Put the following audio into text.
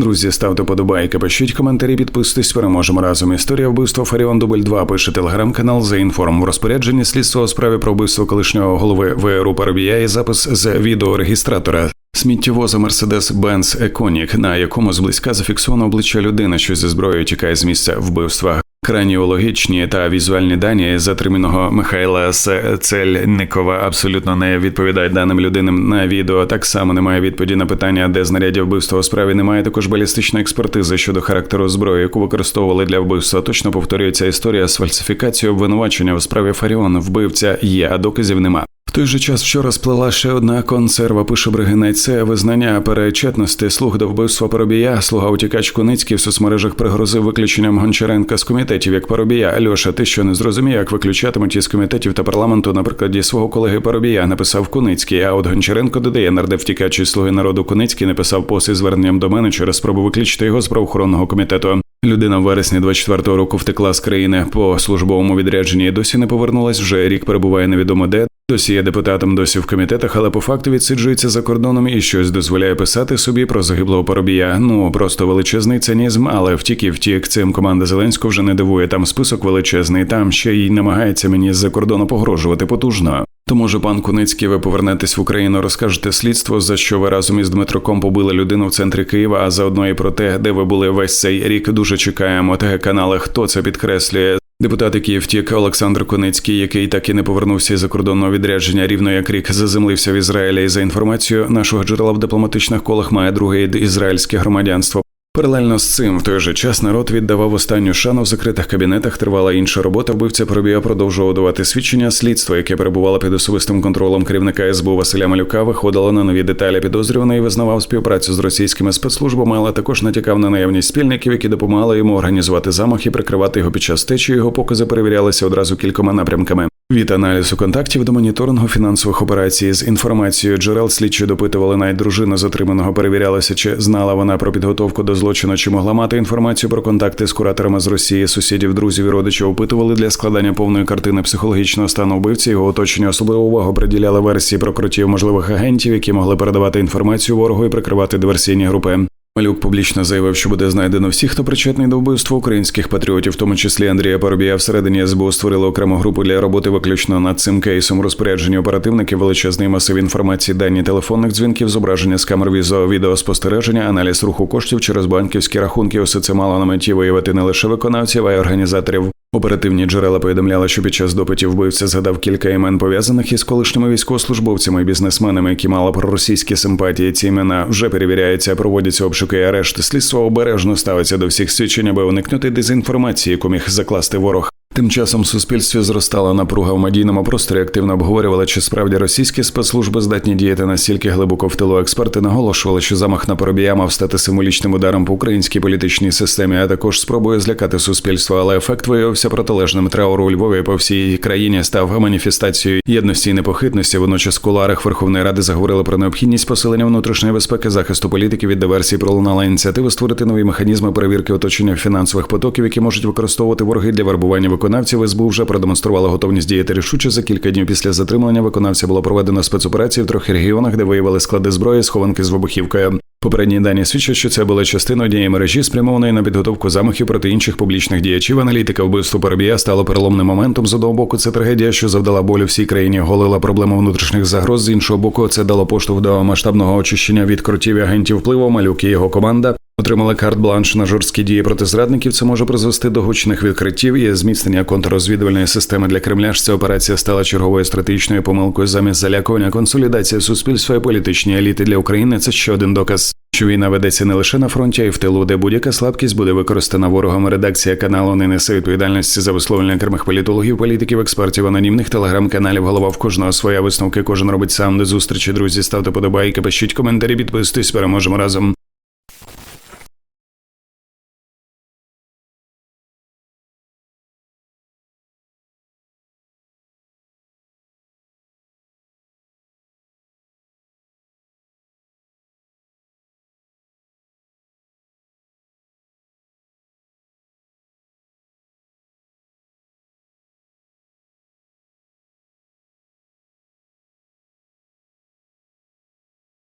Друзі, ставте подобайки, пишіть коментарі, підписуйтесь, переможемо разом. Історія вбивства Фаріон Дубль 2 пише телеграм-канал за інформ. В розпорядженні слідства у справі про вбивство колишнього голови ВРУ Парубія і запис з відеорегістратора. Сміттєвоза Мерседес Бенц Еконік, на якому зблизька зафіксовано обличчя людини, що зі зброєю тікає з місця вбивства. Краніологічні та візуальні дані затриманого Михайла Цельникова абсолютно не відповідають даним людинам на відео. Так само немає відповіді на питання, де знаряддя вбивства у справі. Немає також балістичної експертизи щодо характеру зброї, яку використовували для вбивства. Точно повторюється історія з фальсифікацією обвинувачення у справі Фаріон. Вбивця є, а доказів нема. В той же час вчора сплела ще одна консерва. Пише Бригинець. Це визнання перечетності слуг до вбивства Парубія. Слуга утікач Куницький в соцмережах пригрозив виключенням Гончаренка з комітетів як Парубія. Альоша, ти що не зрозумів, як виключатимуть із комітетів та парламенту на прикладі свого колеги Парубія, написав Куницький. А от Гончаренко додає, нардев втікач із слуги народу Куницький написав пост із зверненням до мене через спробу виключити його з правоохоронного комітету. Людина в вересні 24-го року втекла з країни по службовому відрядженні. і Досі не повернулась. Вже рік перебуває невідомо де. Досі є депутатом, досі в комітетах, але по факту відсиджується за кордоном і щось дозволяє писати собі про загиблого Парубія. Ну просто величезний цинізм, але втік і втік. Цим команда Зеленського вже не дивує. Там список величезний. Там ще й намагається мені з-за кордону погрожувати потужно. То може, пан Куницький, ви повернетесь в Україну, розкажете слідство, за що ви разом із Дмитроком побили людину в центрі Києва, а заодно і про те, де ви були весь цей рік. Дуже чекаємо. ТГ канали, хто це підкреслює. Депутат, який втік Олександр Коницький, який так і не повернувся із закордонного відрядження, рівно як рік заземлився в Ізраїлі. І за інформацією нашого джерела в дипломатичних колах має друге ізраїльське громадянство. Паралельно з цим в той же час народ віддавав останню шану в закритих кабінетах. Тривала інша робота. Вбивця Пробія продовжував давати свідчення. Слідство, яке перебувало під особистим контролем керівника СБУ Василя Малюка, виходило на нові деталі підозрюваний визнавав співпрацю з російськими спецслужбами, але також натякав на наявність спільників, які допомагали йому організувати замах і прикривати його під час течі. Його покази перевірялися одразу кількома напрямками. Від аналізу контактів до моніторингу фінансових операцій з інформацією джерел слідчі допитували навіть дружину затриманого. Перевірялося, чи знала вона про підготовку до злочину, чи могла мати інформацію про контакти з кураторами з Росії, сусідів, друзів і родичів опитували для складання повної картини психологічного стану вбивці. Його оточення особливу увагу приділяли версії про крутів можливих агентів, які могли передавати інформацію ворогу і прикривати диверсійні групи. Малюк публічно заявив, що буде знайдено всіх, хто причетний до вбивства українських патріотів, в тому числі Андрія Парубія. Всередині СБУ створили окрему групу для роботи виключно над цим кейсом. Розпоряджені оперативники, величезний масив інформації, дані телефонних дзвінків, зображення з камер візо, відеоспостереження, аналіз руху коштів через банківські рахунки. Усе це мало на меті виявити не лише виконавців, а й організаторів. Оперативні джерела повідомляли, що під час допитів вбивця згадав кілька імен пов'язаних із колишніми військовослужбовцями і бізнесменами, які мали проросійські симпатії. Ці імена вже перевіряються, проводяться обшуки і арешти. Слідство обережно ставиться до всіх свідчень, аби уникнути дезінформації, яку міг закласти ворог. Тим часом в суспільстві зростала напруга в медійному просторі. Активно обговорювали, чи справді російські спецслужби здатні діяти настільки глибоко в тилу. Експерти наголошували, що замах на Парубія мав стати символічним ударом по українській політичній системі, а також спробує злякати суспільство. Але ефект виявився протилежним. Траур у Львові по всій країні став маніфестацією єдності і непохитності. Водночас в куларах Верховної Ради заговорили про необхідність посилення внутрішньої безпеки, захисту політики від диверсії. Пролунала ініціатива створити нові механізми перевірки оточення фінансових потоків, які можуть використовувати вороги для вербування виконавців СБУ вже продемонстрували готовність діяти рішуче. За кілька днів після затримання виконавця було проведено спецоперації в трьох регіонах, де виявили склади зброї, схованки з вибухівкою. Попередні дані свідчать, що це була частина однієї мережі, спрямованої на підготовку замахів проти інших публічних діячів. Аналітика вбивства Парубія стало переломним моментом. З одного боку, це трагедія, що завдала болю всій країні, голила проблему внутрішніх загроз. З іншого боку, це дало поштовх до масштабного очищення від крутів агентів впливу. Малюк і його команда Отримали карт-бланш на жорсткі дії проти зрадників. Це може призвести до гучних відкриттів і зміцнення контррозвідувальної системи для Кремля. ж Ця операція стала черговою стратегічною помилкою замість залякування консолідація суспільства і політичні еліти для України. Це ще один доказ. Що війна ведеться не лише на фронті, а й в тилу, де будь-яка слабкість буде використана ворогом. Редакція каналу не несе відповідальності за висловлення окремих політологів, політиків, експертів, анонімних телеграм-каналів. Голова в кожного своя висновки. Кожен робить сам до зустрічі. Друзі, ставте подобайки, пишіть коментарі, підписуйтесь, переможемо разом.